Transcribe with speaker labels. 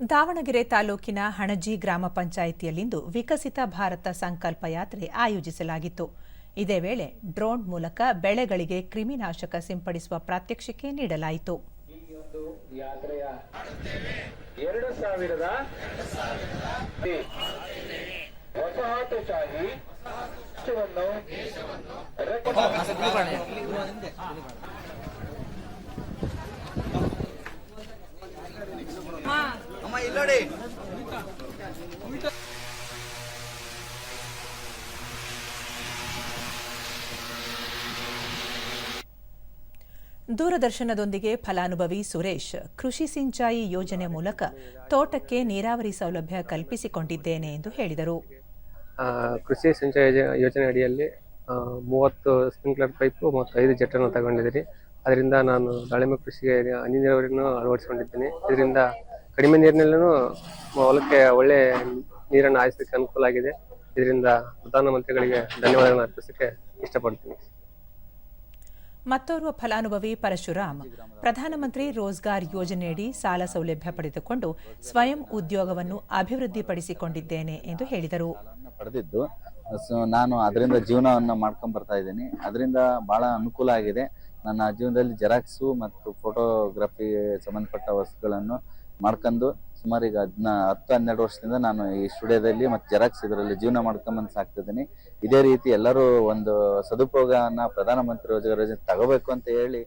Speaker 1: ದಾವಣಗೆರೆ ತಾಲೂಕಿನ ಹಣಜಿ ಗ್ರಾಮ ಪಂಚಾಯಿತಿಯಲ್ಲಿಂದು ವಿಕಸಿತ ಭಾರತ ಸಂಕಲ್ಪ ಯಾತ್ರೆ ಆಯೋಜಿಸಲಾಗಿತ್ತು. ಇದೇ ವೇಳೆ ಡ್ರೋನ್ ಮೂಲಕ ಬೆಳೆಗಳಿಗೆ ಕ್ರಿಮಿನಾಶಕ ಸಿಂಪಡಿಸುವ ಪ್ರಾತ್ಯಕ್ಷಿಕೆ ನೀಡಲಾಯಿತು. ದೂರದರ್ಶನದೊಂದಿಗೆ ಫಲಾನುಭವಿ ಸುರೇಶ್ ಕೃಷಿ ಸಿಂಚಾಯಿ ಯೋಜನೆ ಮೂಲಕ ತೋಟಕ್ಕೆ ನೀರಾವರಿ ಸೌಲಭ್ಯ ಕಲ್ಪಿಸಿಕೊಂಡಿದ್ದೇನೆ ಎಂದು ಹೇಳಿದರು.
Speaker 2: ಆ, ಕೃಷಿ ಸಿಂಚಾಯಿ ಯೋಜನೆ- ಅಡಿಯಲ್ಲಿ ಮೂವತ್ತು ಸ್ಪ್ರಿಂಕ್ಲರ್ ಪೈಪು ಮತ್ತು ಐದು ಜೆಟ್ಟನ್ನು ತಗೊಂಡಿದ್ದೀನಿ. ಅದರಿಂದ ನಾನು ದಾಳಿಂಬೆ ಕೃಷಿಗೆ ಹನಿ ನೀರಾವರಿಯನ್ನು ಅಳವಡಿಸಿಕೊಂಡಿದ್ದೇನೆ. ಇದರಿಂದ ಕಡಿಮೆ ನೀರಿನಲ್ಲೂ ಹೊಲಕ್ಕೆ ಒಳ್ಳೆ ನೀರನ್ನು ಹಾಯಿಸಲಿಕ್ಕೆ ಅನುಕೂಲ ಆಗಿದೆ. ಇದರಿಂದ ಪ್ರಧಾನಮಂತ್ರಿಗಳಿಗೆ ಧನ್ಯವಾದಗಳನ್ನು ಅರ್ಪಿಸಕ್ಕೆ ಇಷ್ಟಪಡ್ತೀನಿ.
Speaker 1: ಮತ್ತೋರ್ವ ಫಲಾನುಭವಿ ಪರಶುರಾಮ್ ಪ್ರಧಾನಮಂತ್ರಿ ರೋಜ್ಗಾರ್ ಯೋಜನೆಯಡಿ ಸಾಲ ಸೌಲಭ್ಯ ಪಡೆದುಕೊಂಡು ಸ್ವಯಂ ಉದ್ಯೋಗವನ್ನು ಅಭಿವೃದ್ಧಿಪಡಿಸಿಕೊಂಡಿದ್ದೇನೆ ಎಂದು ಹೇಳಿದರು.
Speaker 3: ಪಡೆದಿದ್ದು ಸೊ ನಾನು ಅದರಿಂದ ಜೀವನವನ್ನು ಮಾಡ್ಕೊಂಡ್ ಬರ್ತಾ ಇದ್ದೀನಿ. ಅದರಿಂದ ಬಹಳ ಅನುಕೂಲ ಆಗಿದೆ. ನನ್ನ ಜೀವನದಲ್ಲಿ ಜೆರಾಕ್ಸು ಮತ್ತು ಫೋಟೋಗ್ರಫಿ ಸಂಬಂಧಪಟ್ಟ ವಸ್ತುಗಳನ್ನು ಮಾಡ್ಕೊಂಡು ಸುಮಾರು ಈಗ ಹದ್ನ, ಹತ್ತು, ಹನ್ನೆರಡು ವರ್ಷದಿಂದ ನಾನು ಈ ಸ್ಟುಡಿಯೋದಲ್ಲಿ ಮತ್ತು ಜೆರಾಕ್ಸ್ ಇದರಲ್ಲಿ ಜೀವನ ಮಾಡ್ಕೊಂಬಂದು ಸಾಕ್ತಿದ್ದೀನಿ. ಇದೇ ರೀತಿ ಎಲ್ಲರೂ ಒಂದು ಸದುಪಯೋಗನ ಪ್ರಧಾನಮಂತ್ರಿ ರೋಜಗಾರ್ ಯೋಜನೆ ತಗೋಬೇಕು ಅಂತ ಹೇಳಿ